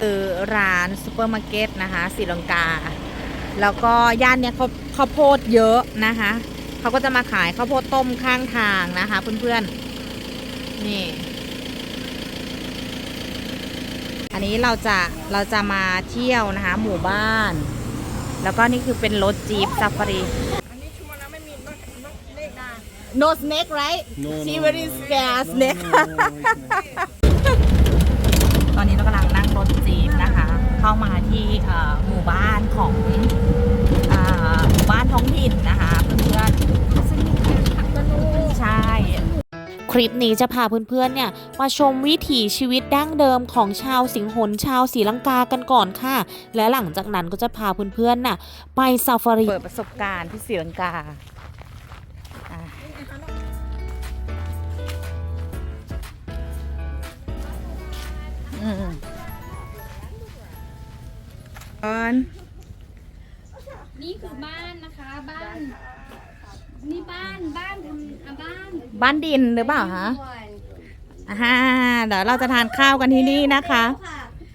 เออร้านซูเปอร์มาร์เก็ตนะคะศรีลังกา แล้วก็ย่านเนี้ยเขาข้าวโพดเยอะนะคะเขาก็จะมาขายข้าวโพดต้มข้างทางนะคะเพื่อนๆ นี่ อันนี้เราจะเราจะมาเที่ยวนะคะ หมู่บ้าน แล้วก็นี่คือเป็นรถจีปซาฟารีอันนี้ชัวร์นะไม่มีนกนกเลขนะ no snake right No, she no, very no. scared snake No, no, no, it's not. ตอนนี้เรากำลังนั่งรถจีปนะคะ เข้ามาที่เอ่อหมู่บ้านของเอ่อหมู่บ้านท้องถิ่นนะคะเพื่อนๆซึ่งใช่ ค ลิปนี้จะพาเพื่อนๆเนี่ยมาชมวิถีชีวิตดั้งเดิมของชาวสิงหนชาวศรีลังกากันก่อนค่ะ และหลังจากนั้นก็จะพาเพื่อนๆน่ะไปซาฟารีเปิดประสบการณ์ที่ศรีลังกาอะอืมก่อนนี่คือบ้านนะคะบ้าน นี่บ้านบ้านทำอะบ้านบ้านดินหรือเปล่าคะอ่าเดี๋ยวเราจะทานข้าวกันที่นี่นะคะ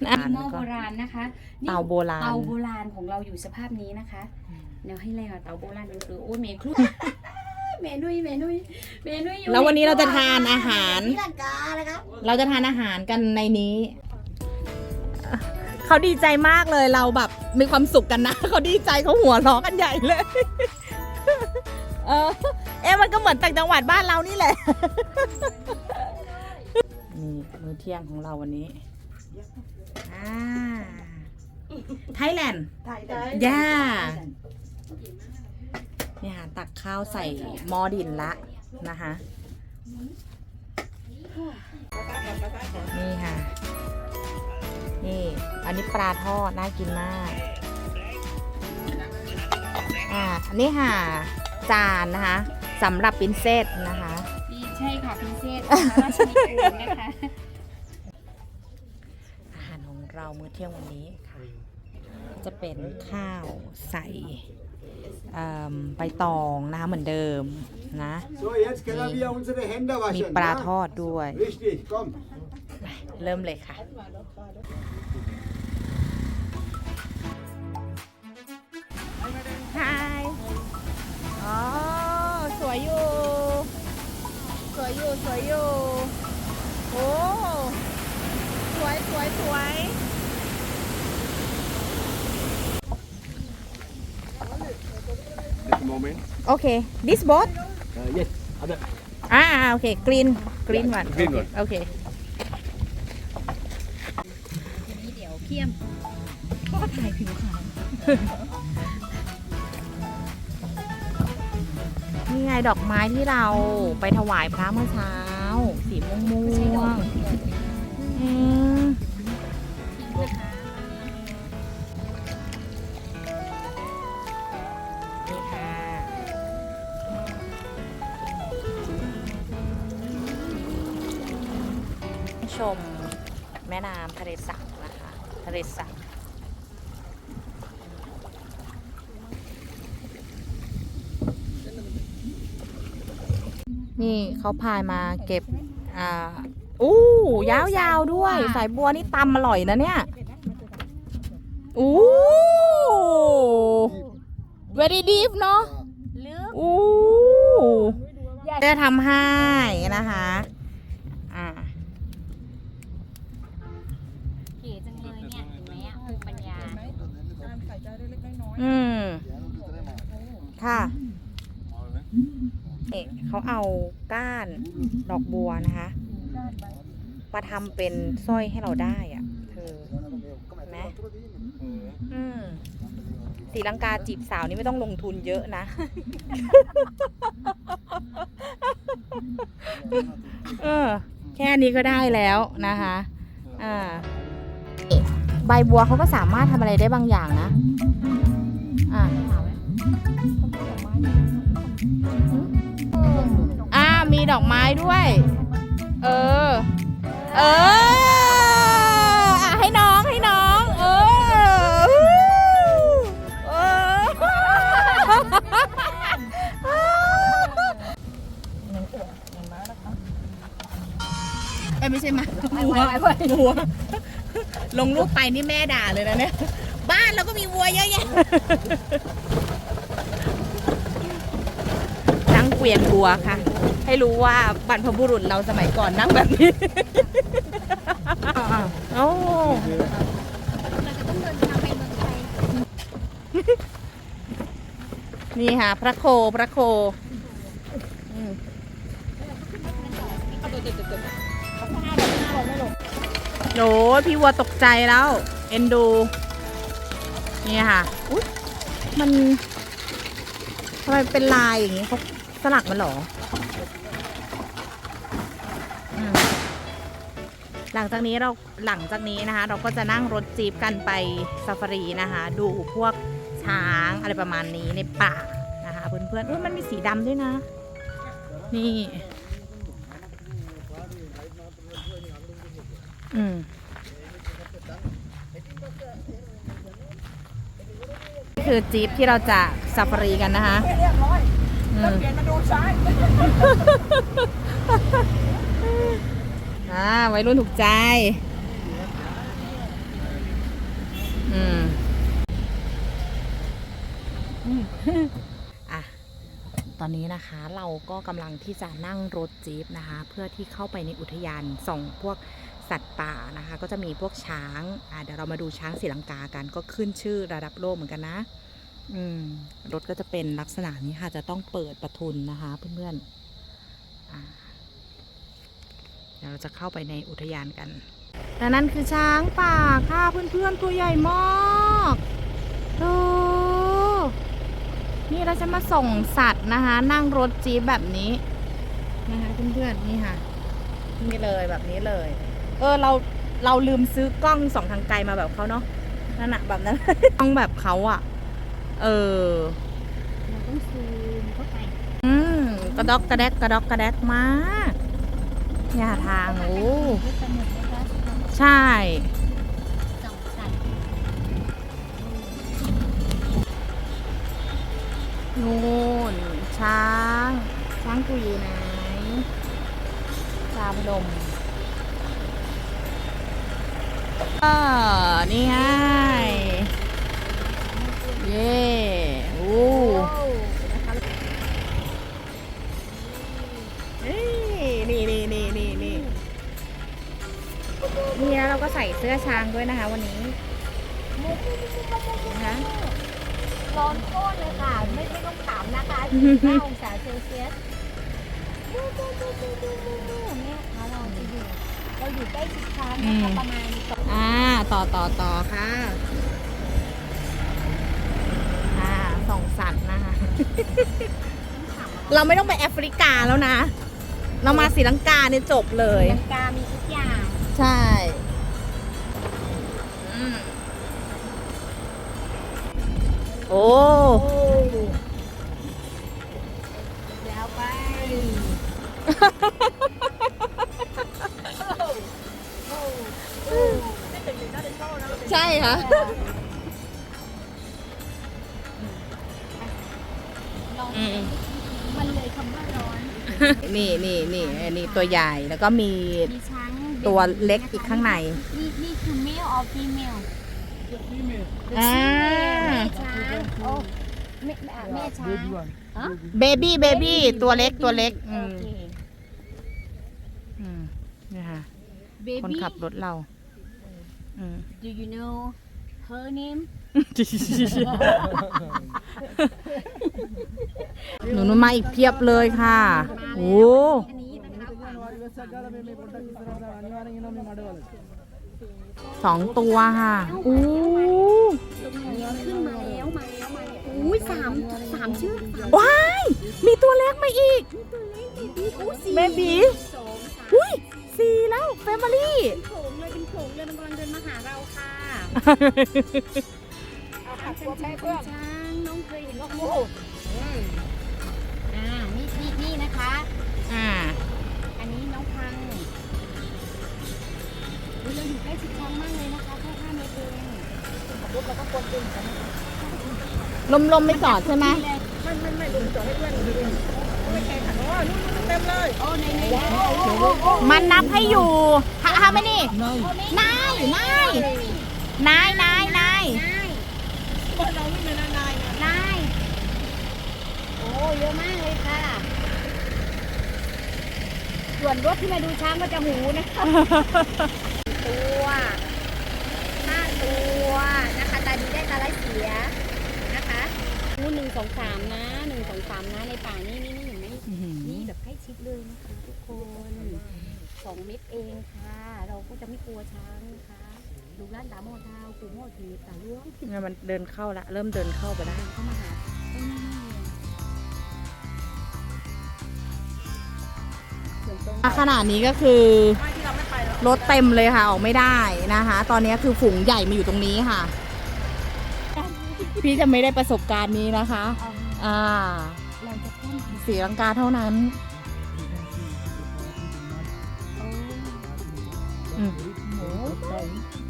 อะหม้อโบราณนะคะนี่เตาโบราณ เตาโบราณของเราอยู่สภาพนี้นะคะเดี๋ยวให้เลยค่ะเตาโบราณดูคือโอ้ยเมครุเมนุยเมนุยเมนุยอยู่แล้ววันนี้เราจะทานอาหารที่ลังกานะครับ เราจะทานอาหารกันในนี้ เขาดีใจมากเลยเราแบบมีความสุขกันนะ เขาดีใจเขาหัวเราะกันใหญ่เลย เออ เอ๊ะมันก็เหมือนต่างจังหวัดบ้านเรานี่แหละ นี่มื้อเที่ยงของเราวันนี้อ่าไทยแลนด์ถ่ายได้ย่า เนี่ยค่ะตักข้าวใส่หม้อดินละนะคะนี่ค่ะ นี่ อันนี้ปลาทอดน่ากินมาก อ่า อันนี้ค่ะ จานนะคะสำหรับปินเซตนะคะนี่ใช่ค่ะพิเศษนะคะราชนิกูลนะคะอาหารของเรามื้อเที่ยงวันนี้ค่ะ จะเป็นข้าวใส่เอิ่มใบตองนะคะเหมือนเดิมนะ So, jetzt können wir unsere Hände มี waschen. ปลา ja? ทอดด้วย Richtig, komm. เริ่มเลยค่ะ ยอยู่ สวยอยู่ โอ้ สวยสวยสวย Just a moment. โอเค this boat Uh, yes, other. อ่าโอเค green green one green one โอเค นี่เดี๋ยวเคี่ยม นี่ไงดอกไม้ที่เราไปถวายพระเมื่อเช้า สีม่วงม่วงชมแม่น้ำทะเลสาบนะคะ ทะเลสาบ นี่เขาพายมาเก็บ อ่าอู้ยาวๆด้วย สายบัวนี่ตำอร่อยนะเนี่ย อู้ very deep เนาะลึกอู้จะทำให้นะคะ อ่า เก๋จังเลยเนี่ยเห็นไหมอะภูมิปัญญาการใส่ใจเล็กๆน้อยอืม ค่ะ เอ๊ะเขาเอาก้านดอกบัวนะคะมาทำเป็นสร้อยให้เราได้อะเธอเห็นไหมอืมสีลังกาจีบสาวนี่ไม่ต้องลงทุนเยอะนะ เออ แค่นี้ก็ได้แล้วนะคะ อ่า ใบบัวเขาก็สามารถทำอะไรได้บางอย่างนะ อ่าอ่ามี ดอกไม้ด้วย เออ เอออะให้น้องให้น้อง เออเออเอ้ยไม่ใช่มาหัวหัวลงรูปไปนี่แม่ด่าเลยนะเนี่ย บ้านเราก็มีวัวเยอะแยะ นั่ง เกวียนวัวค่ะ ให้รู้ว่าบรรพบุรุษเราสมัยก่อนนั่งแบบนี้โอ้นี่ค่ะ พระโคพระโคโหพี่วัวตกใจแล้ว เอ็นดู นี่ค่ะอุ๊ยมันทำไมเป็นลายอย่างนี้เขา สลักมันหรอหลังจากนี้เราหลังจากนี้นะคะ เราก็จะนั่งรถจีบกันไปซาฟารีนะคะ ดูพวกช้างอะไรประมาณนี้ในป่านะคะเพื่อนๆอุ้ยมันมีสีดำด้วยนะ นี่ อืมคือจี๊ปที่เราจะซาฟารีกันนะคะ แล้วเปลี่ยนมาดูซ้ายอ่าวัยรุ่นถูกใจ อืมอะ ตอนนี้นะคะเราก็กำลังที่จะนั่งรถจี๊ปนะคะ เพื่อที่เข้าไปในอุทยานส่องพวกสัตว์ป่านะคะ ก็จะมีพวกช้าง อะเดี๋ยวเรามาดูช้างศรีลังกากันก็ขึ้นชื่อระดับโลกเหมือนกันนะ อืมรถก็จะเป็นลักษณะนี้ค่ะ จะต้องเปิดประทุนนะคะ เพื่อนๆเดี๋ยวเราจะเข้าไปในอุทยานกันและนั่นคือช้างป่าค่ะเพื่อนๆตัวใหญ่มากดูนี่เราจะมาส่งสัตว์นะคะ นั่งรถจี๊ปแบบนี้นะคะเพื่อนๆนี่ค่ะนี่เลยแบบนี้เลย เออเราเราลืมซื้อกล้องสองทางไกลมาแบบเขาเนาะนั่นอะแบบนั้นกล้องแบบเขาอะ เออ เราต้องซูมเข้าไปอืมกระดอกกระแดกกระดอกกระแดกมากอย่าทางโอ้ด้วยสนุกนะคะใช่สองสัตว์นู่นช้าง ช้างกูอยู่ไหนจาพนมเออนี่ไง เราก็ใส่เสื้อช้างด้วยนะคะ วันนี้นะคะร้อนโคตรเลยค่ะ ไม่ไม่ต้องถามนะคะ45องศาเซลเซียสดูดูดูดูดูดูดูเนี่ยค่ะเราจะอยู่เราอยู่ใกล้ชิดช้างนะคะประมาณสองอ่าต่อต่อต่อค่ะอ่าส่องสัตว์นะคะ เราไม่ต้องไปแอฟริกาแล้วนะ เรามาศรีลังกาเนี่ยจบเลย ลังกามีทุกอย่าง ใช่อืม โอ้แล้วไป ใช่ค่ะลองอืมมันเลยคำว่าร้อน นี่นี่นี่อันนี้ตัวใหญ่แล้วก็มีมีช้างตัวเล็กอีกข้างใน นี่นี่คือ male or female อ่าแม่ช้างโอ้แม่อะแม่ช้างเบบี้เบบี้ตัวเล็กตัวเล็กอืโอมเค อืมนี่ค่ะ baby คนขับรถเราอืม do you know her name หนูนมาอีกเพียบเลยค่ะโอ้ อันนี้นะคะ สองตัวค่ะโอ้ขึ้นมาแล้วมาแล้วมาแล้วอุ้ยสามสามเชือกสามว้าย มีตัวเล็กมาอีกอุ้ยสี่เบบีสองสามอุ้ยสี่แล้วแฟมิลี่โขงเลยเป็นโขงเลยมันกำลังเดินมาหาเราค่ะเอาขับตัวแม่เพื่อนช้างน้องเคยเห็นว่าโอ้อ่านี่นี่นี่นะคะ อ่า เราอยู่ใกล้ชิดช้างมากเลยนะคะแค่ห้าเมตรเองรถเราก็ควรตึงกันลมลมไม่จอดใช่ไหมนี่เลยไม่ไม่ไม่ลุงจอดให้เพื่อนดูดิไม่แข่งขันว่ามันนับให้อยู่ฮะฮะไม่นี่นายนายนายนายนายนายโอ้เยอะมากเลยค่ะส่วนรถที่มาดูช้างก็จะหูนะคะ ตัวห้าตัวนะคะ ตาดีได้ตาไร้เสียนะคะนู่นหนึ่งสองสามนะหนึ่งสองสามนะในป่านี่นี่นี่เห็นไหมนี่แบบใกล้ชิดเลยนะคะทุกคนสองเม็ดเองค่ะ เราก็จะไม่กลัวช้างนะคะดูร้านดาโมดาวกูโมทีตาล้วงเนี่ยมันเดินเข้าละเริ่มเดินเข้าไปได้เข้ามาหาต้นนี่ส่วนตรงขนาดนี้ก็คือ รถเต็มเลยค่ะ ออกไม่ได้นะคะ ตอนนี้คือฝูงใหญ่มาอยู่ตรงนี้ค่ะ พี่จะไม่ได้ประสบการณ์นี้นะคะ อ่าเราจะต้นสีลังกาเท่านั้นอืม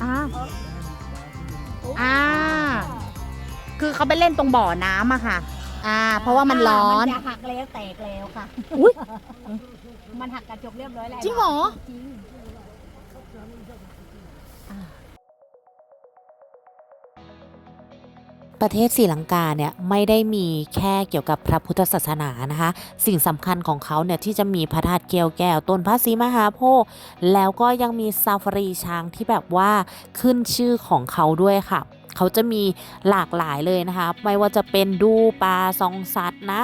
อ่าอ่า คือเขาไปเล่นตรงบ่อน้ำอะค่ะ อ่า เพราะว่ามันร้อนมันจะหักแล้วแตกแล้วค่ะ อุ๊ยมันหักกระจกเรียบร้อยแล้ว จริงเหรอจริง ประเทศศรีลังกาเนี่ยไม่ได้มีแค่เกี่ยวกับพระพุทธศาสนานะคะ สิ่งสำคัญของเขาเนี่ยที่จะมีพระธาตุเกลียวแก้วต้นพระศรีมหาโพธิ์แล้วก็ยังมีซาฟารีช้างที่แบบว่าขึ้นชื่อของเขาด้วยค่ะเขาจะมีหลากหลายเลยนะคะ ไม่ว่าจะเป็นดูปลาซองสัตว์นะ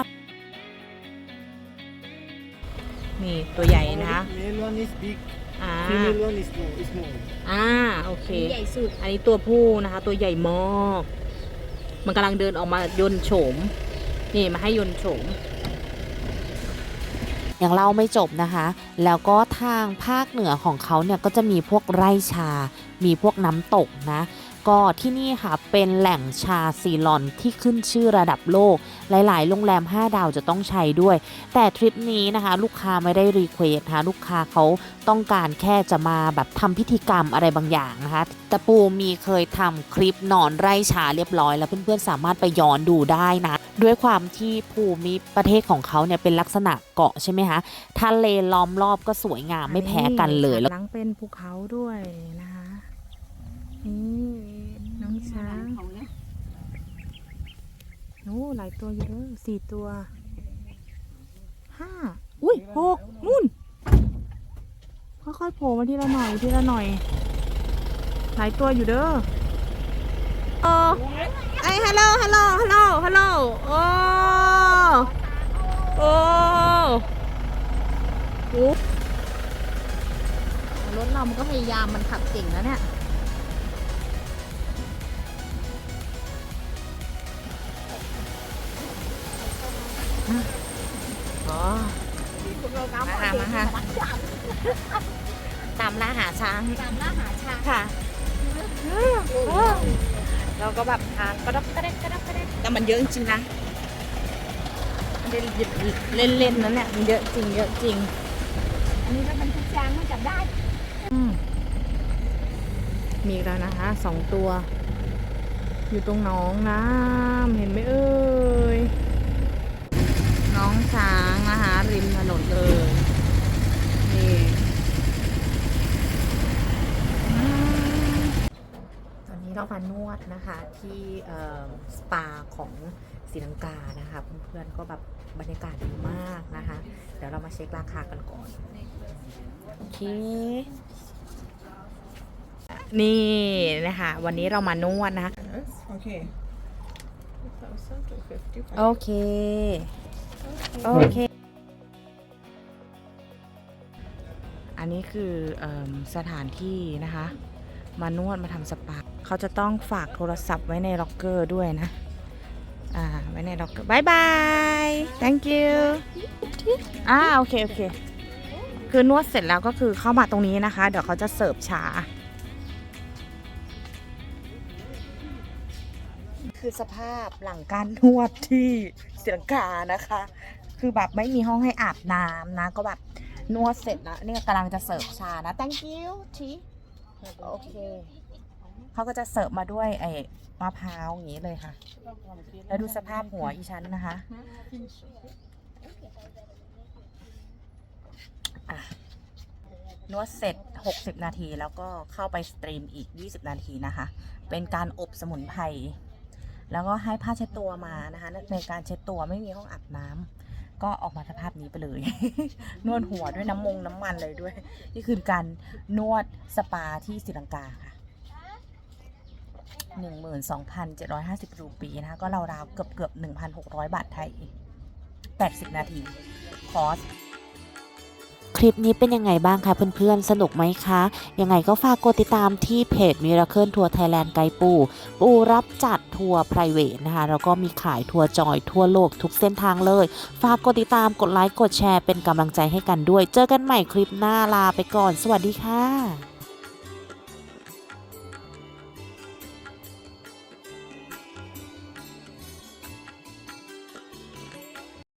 นี่ตัวใหญ่นะคะ Male one is big, อ่า female one is small. is small. อ่าโอเค ใหญ่สุด อันนี้ตัวผู้นะคะ ตัวใหญ่มาก มันกำลังเดินออกมายนโฉม นี่มาให้ยนโฉมยังเล่าไม่จบนะคะ แล้วก็ทางภาคเหนือของเขาเนี่ยก็จะมีพวกไร่ชา มีพวกน้ำตกนะ ก็ที่นี่ค่ะเป็นแหล่งชาซีลอนที่ขึ้นชื่อระดับโลก หลาย ๆ โรงแรม 5 ดาวจะต้องใช้ด้วย แต่ทริปนี้นะคะ ลูกค้าไม่ได้รีเควสนะคะลูกค้าเขาต้องการแค่จะมาแบบทำพิธีกรรมอะไรบางอย่างนะคะแต่ปูมีเคยทำคลิปนอนไร่ชาเรียบร้อย แล้วเพื่อน ๆ สามารถไปย้อนดูได้นะ ด้วยความที่ภูมิประเทศของเขาเนี่ยเป็นลักษณะเกาะใช่ไหมคะทะเลล้อมรอบก็สวยงามไม่แพ้กันเลยแล้วหลังเป็นภูเขาด้วยนะคะ ช้างโอ้หลายตัวอยู่เด้อสี่ตัวห้าอุ้ยหกนู่นค่อยๆโผล่มาทีละหน่อยทีละหน่อย หลายตัวอยู่เด้อเออไอ้ฮัลโหลฮัลโหลฮัลโหลฮัลโหลโอ้โอ้โหรถเรามันก็พยายามมันขับเก่งแล้วเนี่ย ตามล่าหาช้างค่ะเราก็แบบทานกระดับกระเด็กกระดับกระเด็กแต่มันเยอะจริงๆนะเล่นเล่นเล่นๆนั้นเนี่ยมันเยอะจริงเยอะจริง อันนี้ก็เป็นทุกช้างมันจับได้อืมมีอีกแล้วนะคะสองตัว อยู่ตรงหนองน้ำเห็นไหมเอ่ยน้องช้างนะคะริมถนนเลยนี่อืม ตอนนี้เรามานวดนะคะที่เอ่อสปาของศรีลังกานะคะเพื่อนๆก็แบบบรรยากาศดีมากนะคะ เดี๋ยวเรามาเช็คราคากันก่อนโอเคนี่นะคะ วันนี้เรามานวดนะคะ Okay. โอเคโอเคอันนี้คือเอมสถานที่นะคะ มานวดมาทำสปา เขาจะต้องฝากโทรศัพท์ไว้ในล็อกเกอร์ด้วยนะ อ่า ไว้ในล็อกเกอร์บายบาย thank you อ่าโอเค โอเค คือนวดเสร็จแล้วก็คือเข้ามาตรงนี้นะคะ เดี๋ยวเขาจะเสิร์ฟชา คือสภาพหลังการนวดที่เสียงกานะคะ คือแบบไม่มีห้องให้อาบน้ำนะ ก็แบบนวดเสร็จแล้วเนี่ยกำลังจะเสิร์ฟชานะ thank you ทีโอเค เขาก็จะเสิร์ฟมาด้วยไอ้มะพร้าวอย่างนี้เลยค่ะ แล้วดูสภาพหัวอีฉันนะคะอะนวดเสร็จ 60 นาที แล้วก็เข้าไปสตรีมอีก 20 นาทีนะคะ เป็นการอบสมุนไพร แล้วก็ให้ผ้าเช็ดตัวมานะคะ ในการเช็ดตัวไม่มีห้องอาบน้ำก็ออกมาสภาพนี้ไปเลย นวดหัวด้วยน้ำมงน้ำมันเลยด้วย นี่คือการนวดสปาที่ศรีลังกาค่ะ 12,750 รูปีนะคะ ก็ราวๆเกือบเกือบ1,600 บาทไทย 80 นาที คอร์สคลิปนี้เป็นยังไงบ้างคะเพื่อนๆ สนุกไหมคะ ยังไงก็ฝากกดติดตามที่เพจ Miracle Tour Thailand ไกด์ปู ปูรับจัดทัวร์ private นะคะ แล้วก็มีขายทัวร์จอยทั่วโลกทุกเส้นทางเลย ฝากกดติดตามกดไลค์กดแชร์เป็นกำลังใจให้กันด้วย เจอกันใหม่คลิปหน้าลาไปก่อน สวัสดีค่ะ